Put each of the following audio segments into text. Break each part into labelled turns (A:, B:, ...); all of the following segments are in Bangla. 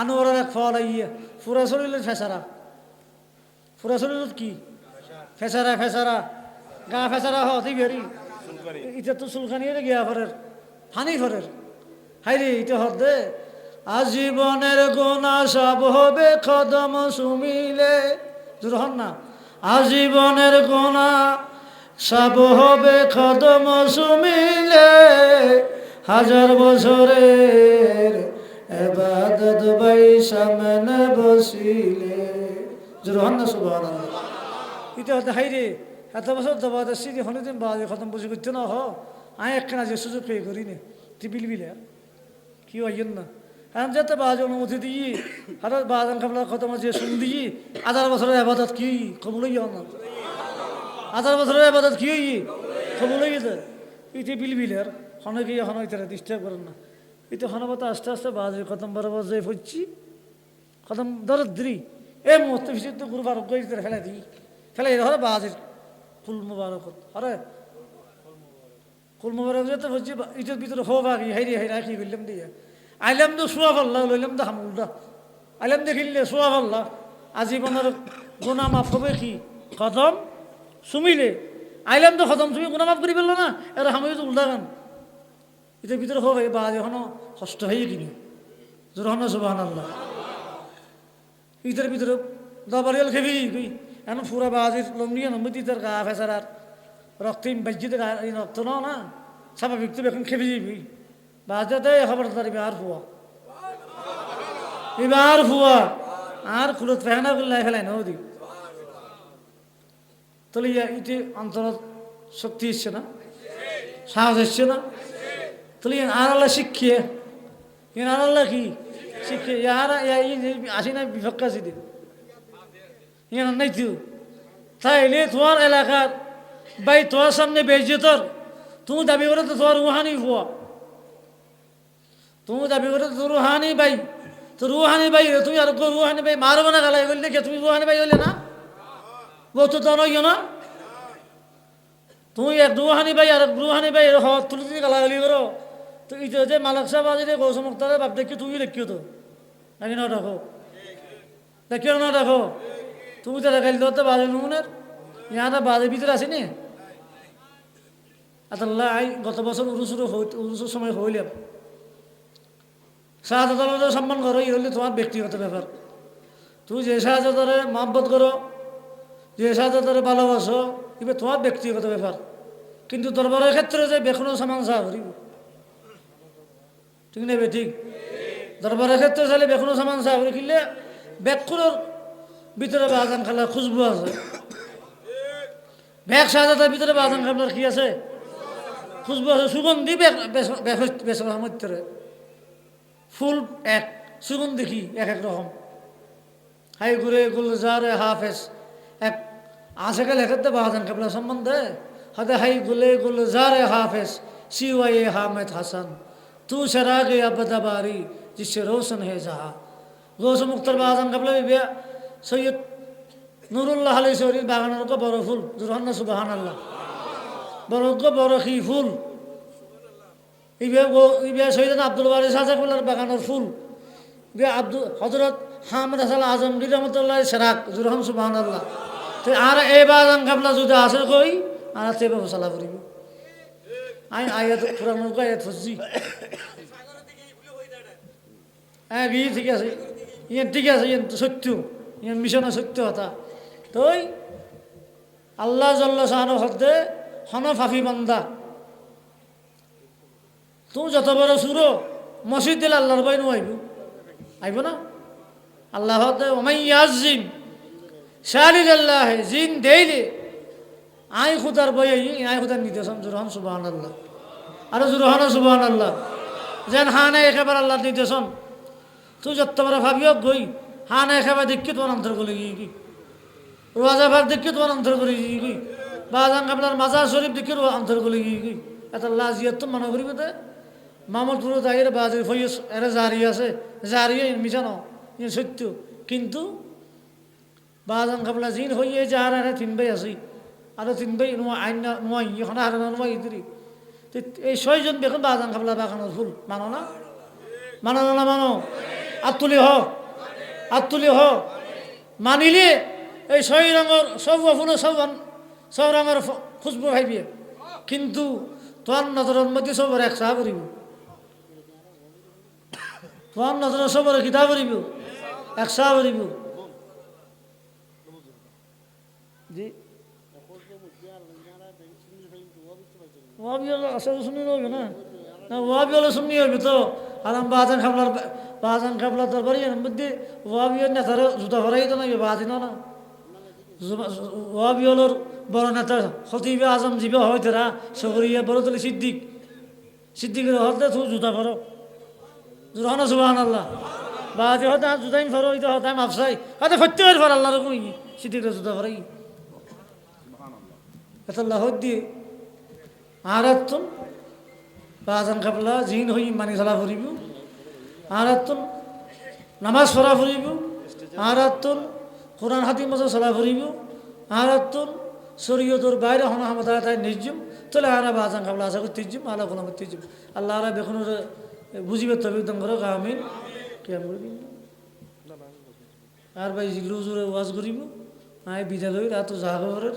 A: আনোয়ারের এক ফল ইয়ে। ফুরা শরীরের ফেসারা। ফুরা শরীরের কি? ফেসারা ফেসারা। গা ফেসারা হ তুই বেরি এটা তো চুলখানি রে গিয়া ফরের হানি ফরের হাই রে এটা হর দে। আজীবনের গোনা সব হবে কদম সুমিলে। দূর হন না। আজীবনের গোনা সব হবে কদম সুমিলে। হাজার বছরের এবাদত বাই সামনে বসিলে। জোর না, সুবহানাল্লাহ। এটা হতে হাই এত বছর দবা দেখছি যে হনুদিন বাজে, খতম বুঝি করতে না হ আমি একখানা যে সুযোগ পেয়ে করি নে তুই বিলবিলে কি হইয়েন না? এখন যেতে বাজে অনুমতি দিই, আর বাজান খাবলা খতম আছে শুন দিই আধার বছরের আবাদত কি, কবুল হইয়া না? আধার বছরের আবাদত কি হই কবুল গেছে ইতে বিলবিলে আর হনে গিয়ে হন ইতারা ডিস্টার্ব করেন না। ইতে হনবত আস্তে আস্তে বাজে খতম বরাবর যে হচ্ছি খতম দরদ্রি, এ মুহূর্তে ভিতরে তো গুরু বারক করে ফেলে দিই। ফেলে দিই হরে বাজের কুল মুবারক হরে কুল মুবারক যেতে হচ্ছে ইটার ভিতরে হোক আগে হাইরে হাইরে কি করলাম দিয়ে আইলাম তো সোয়া পাল্লা, লইলাম তো হামুলটা আইলাম দেখিলে সোয়া পাল্লা। আজীবনের গুণা মাফ হবে কি? খতম সুমিলে। আইলাম তো খতম তুমি গুণা মাফ করি পেল না? এর হামি তো উল্টা গান। এটার ভিতরে হোক বাজ এখনও কষ্ট হয়ে কিনি জোরহন সুবাহ আল্লাহ ইটার ভিতরে দাবারিয়াল খেবি কই? এখন ফুরা বাজির লমনিয়া নম্বতি তার গা ফেসার আর রক্তিম বাজ্যিতে রক্ত ন না। স্বাভাবিক তো এখন খেবি যাবি বাজাতে খবরদার, এবার ফুয়া। এবার ফুয়া। আর খুলত ফেহানা করলে ফেলাই না ওদি তাহলে ইতে অন্তর শক্তি এসছে না? সাহস এসছে না? তাহলে আর আল্লাহ শিখিয়ে ইন আর আল্লাহ কি শিখে ইয়ার আসি না বিপক্ষ আছে দিন। নাই তুই তাইলে তোমার এলাকার বাই তোমার সামনে বেজে তোর তুমি দাবি করে তো তোমার রুহানি হওয়া তুমি দাবি করে তো রুহানি বাই। তো রুহানি বাই তুমি আর রুহানি বাই মারবো না গালাই বললে কে তুমি রুহানি বাই হলে না? ও তো তো নয় না? তুমি এক রুহানি বাই আর এক রুহানি বাই তুলি তুলি গালাগালি করো। তো এটা যে মালক সাহেব আজি গৌসম মুক্তারে বাপ দেখি তুমি দেখিও তো। নাকি না দেখো? দেখিও না দেখো? তুমি তো দেখাইল তো বাজে নুনের ইয়াটা বাজে ভিতরে আসেনি আতাল্লাহ আই, গত বছর উরুসুর উরুসুর সময় হইলাম শাহজাদার সম্মান করো ই হলে তোমার ব্যক্তিগত ব্যাপার তুমি যে শাহজাদারে মহব্বত করো যে শাহজাদারে ভালোবাসো এবার তোমার ব্যক্তিগত ব্যাপার কিন্তু দরবারের ক্ষেত্রে যে বেখনো সামান সাহা করিব ঠিক নেবে ঠিক? দরবারের ক্ষেত্রে চাইলে বেখনো সামান সাহা করে কিনলে বেকুরের ভিতরে বাগান খালার খুশবু আছে। ব্যাগ শাহজাদার ভিতরে বাগান খালার কি আছে? খুশবু আছে। সুগন্ধি বেসর মধ্যে ফুল এক, সুগন্ধি কি? এক এক রকম। হাই ঘুরে গুলজারে হাফেজ। এক আশেখা লেখাতে বাহাদান কাবলা সম্বন্ধে? হাতে হাই গুলে গুলজারে হাফেজ। সিওয়াই হামেদ হাসান। تو شرا گیا بدا باری جس سے روشن ہے جہاں غوث مختار بازم قبل بھی سید نور اللہ علیہ سوری باغانر کو بڑو پھول درہن سبحان اللہ بڑو کو بڑو خی پھول সৈদান আব্দুল বারিস আজাকুল্লার বাগানের ফুল আব্দুল হজরত হামদ হাসাল আজম রহমতুল্লাহ সেরাক জুরহম সুবাহ আর এবার আঙ্গাবলা যদি আসে কই আর সে ব্যবসা করিব আই আয়াত পুরানো আয়াত ফুসি হ্যাঁ গিয়ে ঠিক আছে। ইয়ে ঠিক আছে ইয়ে সত্য। ইয়ে মিশনের সত্য কথা। তই আল্লাহ জল্লা সাহানো হদ্দে হন ফাফি বান্দা। তুমি যত বড় সুরো, মসজিদ দিলে আল্লাহর বই আইব। আইব না? আল্লাহ হদ্দে ওমাই ইয়াজিম শারিল আল্লাহ, জিন দেইলে আই খুদার বই আই খুদার নির্দেশন, জুরহান সুবাহান আল্লাহ আর জুরহান সুবাহান আল্লাহ যেন হানে একেবারে আল্লাহ নির্দেশন। তুই যত বড় ভাবিও গই হা না খাবার দেখি তোমার অন্তর করে গিয়ে কি রোজা ভাগ দেখি তোমার অন্তর করে গিয়ে কি বাজান কাপলার মাজার শরীফ দেখি অন্তর করে গিয়ে কি এত লাজিয়ত তো মনে করিব দে মামলপুর দায়ের বাজের ফইস, এরা জারি আছে। জারি মিশানো সত্য। কিন্তু বাজান কাপলা জিন হইয়ে যার আরে তিন ভাই আছি। আরও তিন ভাই নোয়া আইন নোয়াই এখন আর নোয়াই ইতিরি এই ছয়জন বেখন বাজান কাপলা বাগানোর ফুল মানো না মানো না মানো আত্মলি হ আত্মলি হ মানিলে এই ছয় রঙর সব অফুনো সব সব রঙের খুশবু ভাইবি কিন্তু তোর নজরের মধ্যে সবর একসাহ করিব তোর নজরের সবর কিতা করিব একসাহ করিব জি ওয়াবি হলো আসলে শুনি হবে না? বাজান খাবলার বাজান খাবলার দরবারি এর মধ্যে ওয়াবি নেতার জুতা ভরাই তো নাই বাজিন না ওয়াবি হলোর বড় নেতা খতিবে আজম জিবে হয় তারা সগরিয়া বড় তলে সিদ্দিক। সিদ্দিকের হতে তু জুতা ভরো জুরহানা সুবাহান আল্লাহ বাজে হতে জুতাইন ভরো ইতে হতে মাফসাই হতে ফত্যে ভর আল্লাহ রকম সিদ্দিকের জুতা ভরাই এতাল্লাহ দিয়ে আরাত্তন বাজান কাপলা জিন হই মানি চলা ফুরিব। আরাত্তন নামাজ পড়া ফুরিব। আরাত্তন কোরআন হাতি মজা চলা ফুরিব। আরাত্তন শরীয়তর বাইরে হনা হামদা তাই নিজুম তাহলে আরা বাজান কাপলা আশা করতে ইজুম আলা করতে ইজুম আল্লাহ আরা বেখন বুঝিবে তবে একদম করো আমিন। কেমন করবি আর ভাই জিল্লু জোরে ওয়াজ করিব। আয় বিদ্যালয় রাত জাগরের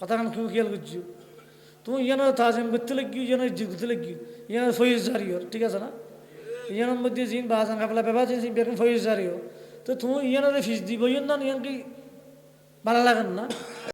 A: কথাখান কেউ খেয়াল করছি তুমি ইয়ানোর তাজিম করতে লাগি ইয়ানোর ইজ্জত করতে লাগি ইয়ানোর ফয়েজ জারি ওর ঠিক আছে না ইয়ানোর মধ্যে জিন বাজান কাপলা বেবা জিন বেরকম ফয়েজ জারি ওর তো তুমি ইয়ানোর ফিস দিব ইয়ান না ইয়ান কি ভালো লাগান না